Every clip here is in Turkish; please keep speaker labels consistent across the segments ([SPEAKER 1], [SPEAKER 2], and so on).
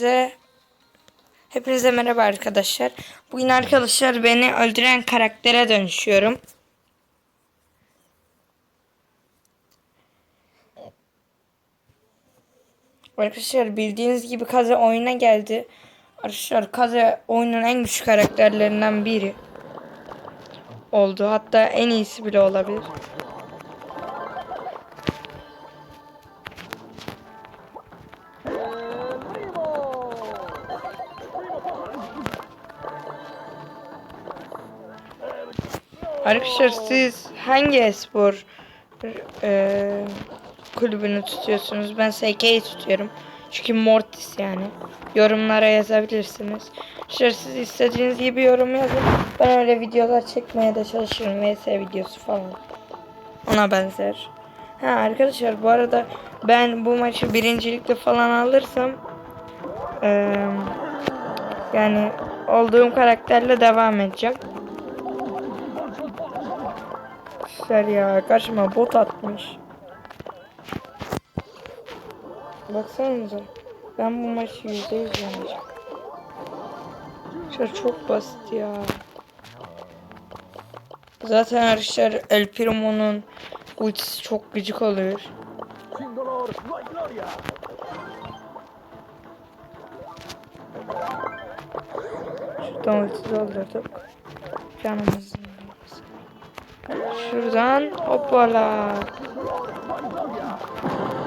[SPEAKER 1] Hepinize, hepinize merhaba arkadaşlar. Bugün arkadaşlar beni öldüren karaktere dönüşüyorum. Arkadaşlar bildiğiniz gibi Kaze oyuna geldi. Arkadaşlar Kaze oyunun en güçlü karakterlerinden biri oldu. Hatta en iyisi bile olabilir. Arkadaşlar siz hangi espor e, kulübünü tutuyorsunuz? Ben SK'yi tutuyorum. Çünkü Mortis yani. Yorumlara yazabilirsiniz. Arkadaşlar siz istediğiniz gibi yorum yazın. Ben öyle videolar çekmeye de çalışırım. VS videosu falan. Ona benzer. Ha arkadaşlar bu arada ben bu maçı birincilikte falan alırsam e, yani olduğum karakterle devam edeceğim. Arkadaşlar ya karşıma bot atmış. Baksanıza. Ben bu maçı yüzde yüz çok basit ya. Zaten arkadaşlar El Primo'nun ultisi çok gıcık oluyor. Şuradan ulti doldurduk. Canımızın. Şuradan hoppala.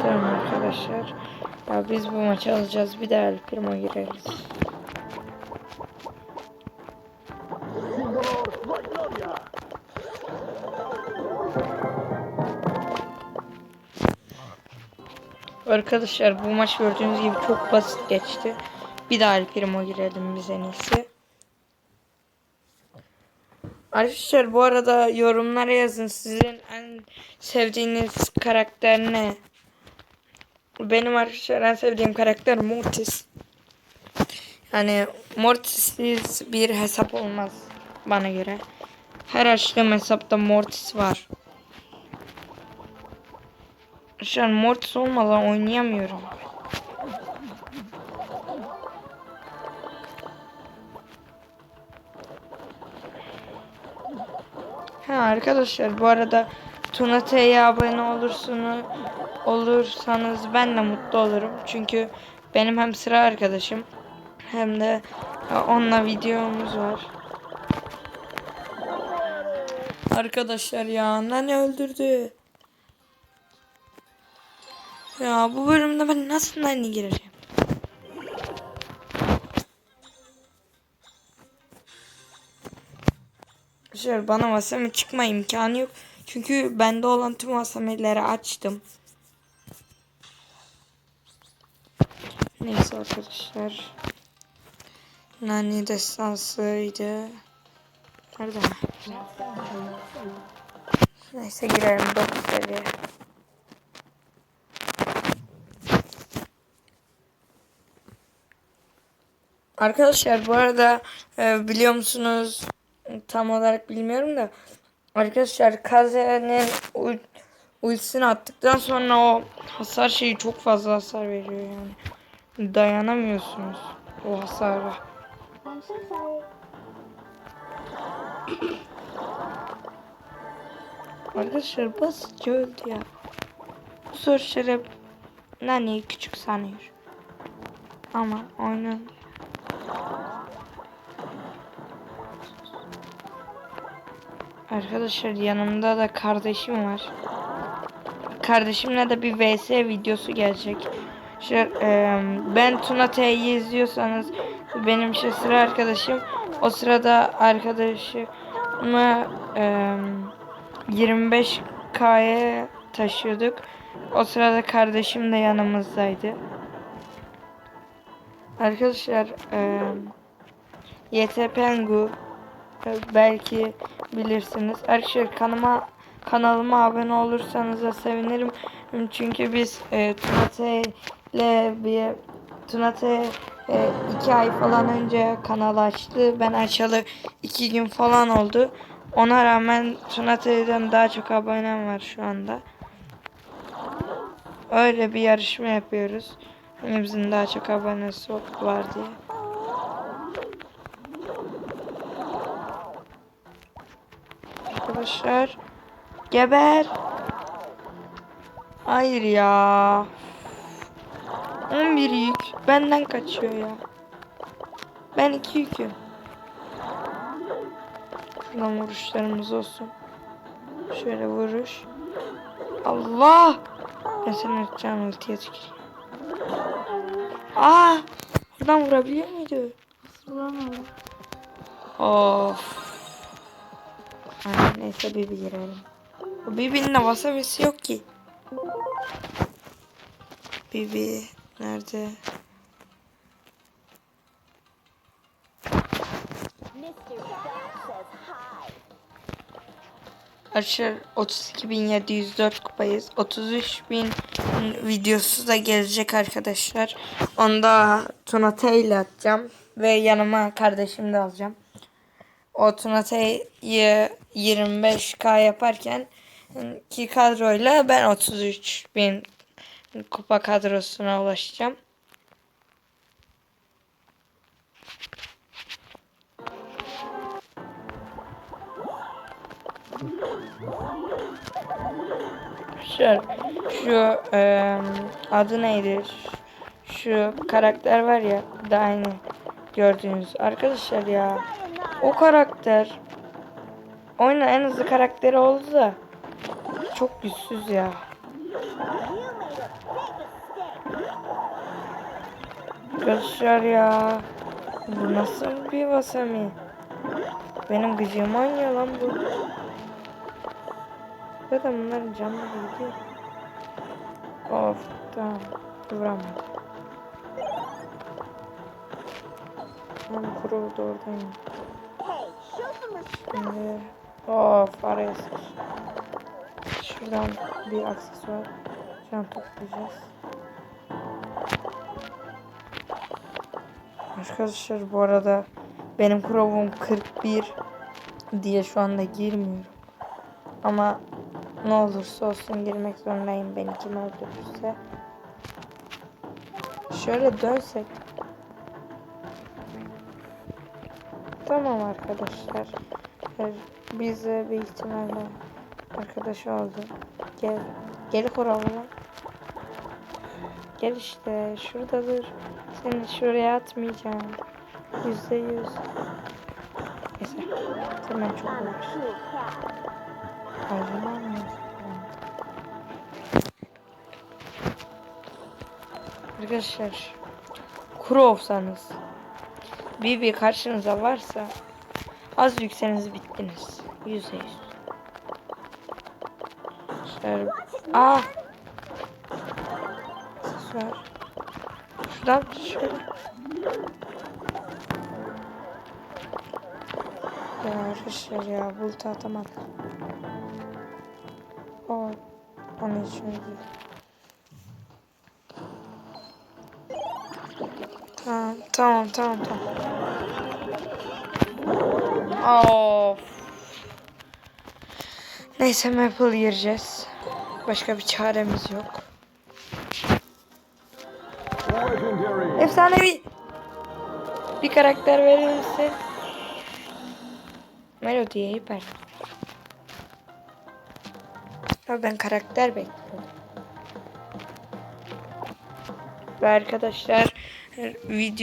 [SPEAKER 1] Tamam arkadaşlar. Ya biz bu maçı alacağız. Bir daha El Primo gireriz. Arkadaşlar bu maç gördüğünüz gibi çok basit geçti. Bir daha El Primo girelim biz en iyisi. Arkadaşlar bu arada yorumlara yazın sizin en sevdiğiniz karakter ne? Benim arkadaşlar en sevdiğim karakter Mortis. Yani Mortis'siz bir hesap olmaz bana göre. Her açtığım hesapta Mortis var. Şu an Mortis olmadan oynayamıyorum. Ha arkadaşlar bu arada Tuna T'ye abone olursunuz olursanız ben de mutlu olurum. Çünkü benim hem sıra arkadaşım hem de ya, onunla videomuz var. Arkadaşlar ya nane öldürdü. Ya bu bölümde ben nasıl nane gireceğim? Arkadaşlar bana masame çıkma imkanı yok. Çünkü bende olan tüm masameleri açtım. Neyse arkadaşlar. Nani destansıydı. Nerede? Neyse girelim 9 seviye. Arkadaşlar bu arada e, biliyor musunuz tam olarak bilmiyorum da arkadaşlar Kaze'nin ul- ultisini attıktan sonra o hasar şeyi çok fazla hasar veriyor yani. Dayanamıyorsunuz o hasara. Arkadaşlar basitçe öldü ya. Bu soruları Nani'yi küçük sanıyor. Ama oyunun Arkadaşlar yanımda da kardeşim var. Kardeşimle de bir vs videosu gelecek. Şu, e, ben Tuna T'yi izliyorsanız benim işte sıra arkadaşım. O sırada arkadaşımı e, 25K'ya taşıyorduk. O sırada kardeşim de yanımızdaydı. Arkadaşlar e, YT Pengu belki bilirsiniz. Arkadaşlar kanalıma kanalıma abone olursanız da sevinirim. Çünkü biz e, Tunate ile bir Tunate e, iki ay falan önce kanal açtı. Ben açalı iki gün falan oldu. Ona rağmen Tunate'den daha çok abonem var şu anda. Öyle bir yarışma yapıyoruz. Hepsinin daha çok abonesi var diye. Arkadaşlar geber. Hayır ya. 11 yük benden kaçıyor ya. Ben 2 yüküm. Şuradan vuruşlarımız olsun. Şöyle vuruş. Allah! Ben senin atacağın ultiye tüküreyim. Aa! Buradan vurabiliyor muydu?
[SPEAKER 2] Vuramadım.
[SPEAKER 1] Of. Aynen neyse Bibi girelim. Bu Bibi'nin de wasabi'si yok ki. Bibi nerede? Arkadaşlar 32.704 kupayız. 33.000 videosu da gelecek arkadaşlar. Onda Tuna T ile atacağım. Ve yanıma kardeşimi de alacağım. O Tuna T'yi 25k yaparken ki kadroyla ben 33.000 kupa kadrosuna ulaşacağım. Şu, şu eee, adı neydi? Şu karakter var ya da aynı gördüğünüz arkadaşlar ya. O karakter oyunun en hızlı karakteri oldu da çok güçsüz ya. Arkadaşlar ya. Bu nasıl bir vasami? Benim gıcığım oynuyor lan bu. Zaten bunların canlı gidiyor. Of tamam. Vuramadım. Tam kuru da oradayım. Şimdi of araya sıç. Şuradan bir aksesuar. Şuradan toplayacağız. Arkadaşlar bu arada benim Chrome'um 41 diye şu anda girmiyorum. Ama ne olursa olsun girmek zorundayım beni kim öldürürse. Şöyle dönsek. Tamam arkadaşlar. Ee, Biz de bir ihtimalle arkadaş oldu. Gel. Gel kuralına. Gel işte. Şurada dur. Seni şuraya atmayacağım. Yüzde yüz. Neyse. Hemen çok uğraş. Harcamam mı? Arkadaşlar kuru olsanız bir karşınıza varsa az yükseniz bittiniz. Yüzde yüz. Şöyle. Aa. Var. Şuradan şöyle. Ya arkadaşlar ya bulut atamadım. O onun için değil. Tamam tamam tamam tamam. Of. Neyse Maple gireceğiz. Başka bir çaremiz yok. Efsanevi. Bir karakter verir misin? Melody'ye hiper. Ya ben karakter bekliyorum. Ve arkadaşlar video